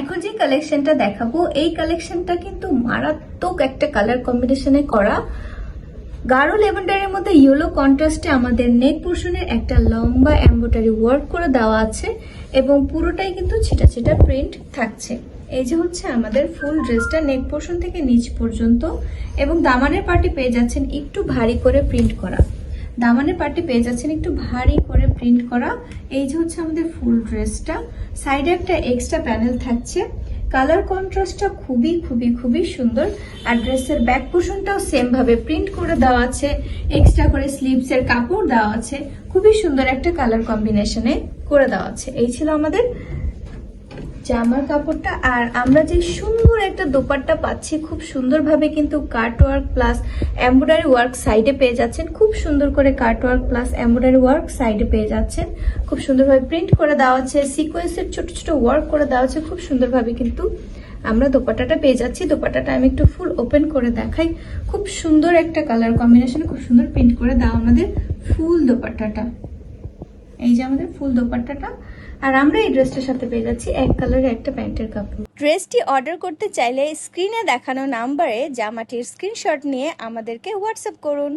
এখন যে কালেকশনটা দেখাবো, এই কালেকশনটা কিন্তু মারাত্মক একটা কালার কম্বিনেশনে করা। গাঢ় লেভেন্ডারের মধ্যে ইয়েলো কন্ট্রাস্টে আমাদের নেক পোর্শনের একটা লম্বা এম্বোটারি ওয়ার্ক করে দেওয়া আছে এবং পুরোটাই কিন্তু ছিটা ছিটা প্রিন্ট থাকছে। এই যে হচ্ছে আমাদের ফুল ড্রেসটা নেক পোর্শন থেকে নিচ পর্যন্ত এবং দামানের পার্টি পেয়ে যাচ্ছেন একটু ভারী করে প্রিন্ট করা। দামানের পার্টি পেয়ে যাচ্ছেন একটু ভারী করে প্রিন্ট করা। এই যে হচ্ছে আমাদের ফুল ড্রেসটা। সাইডে একটা এক্সট্রা প্যানেল থাকছে। কালার কন্ট্রাস্টটা খুবই খুবই খুবই সুন্দর। আর ড্রেসের ব্যাক পোর্শনটাও সেম ভাবে প্রিন্ট করে দেওয়া আছে। এক্সট্রা করে স্লিভস এর কাপড় দেওয়া আছে। খুবই সুন্দর একটা কালার কম্বিনেশনে করে দেওয়া আছে। এই ছিল আমাদের জামার কাপড়টা আর আমরা যে সুন্দর একটা দোপাট্টা পাচ্ছি, খুব সুন্দরভাবে কিন্তু cut work plus embroidery work সাইডে পেয়ে যাচ্ছেন। খুব সুন্দর করে cut work plus embroidery work সাইডে পেয়ে যাচ্ছেন। খুব সুন্দরভাবে প্রিন্ট করে দেওয়া আছে সিকোয়েন্সের ছোট ছোট ওয়ার্ক করে দেওয়া আছে। খুব সুন্দরভাবে কিন্তু আমরা দোপাট্টাটা পেয়ে যাচ্ছি। দোপাট্টাটা আমি একটু ফুল ওপেন করে দেখাই। খুব সুন্দর একটা কালার কম্বিনেশন খুব সুন্দর প্রিন্ট করে দেওয়া আমাদের ফুল দোপাট্টাটা। এই যে আমাদের ফুল দোপাট্টাটা। আর আমরা এই ড্রেসটার সাথে পেয়ে যাচ্ছি এক কালারের একটা প্যান্টের কাপড়। ড্রেসটি অর্ডার করতে চাইলে স্ক্রিনে দেখানো নাম্বারে জামাটির স্ক্রিনশট নিয়ে আমাদেরকে হোয়াটসঅ্যাপ করুন।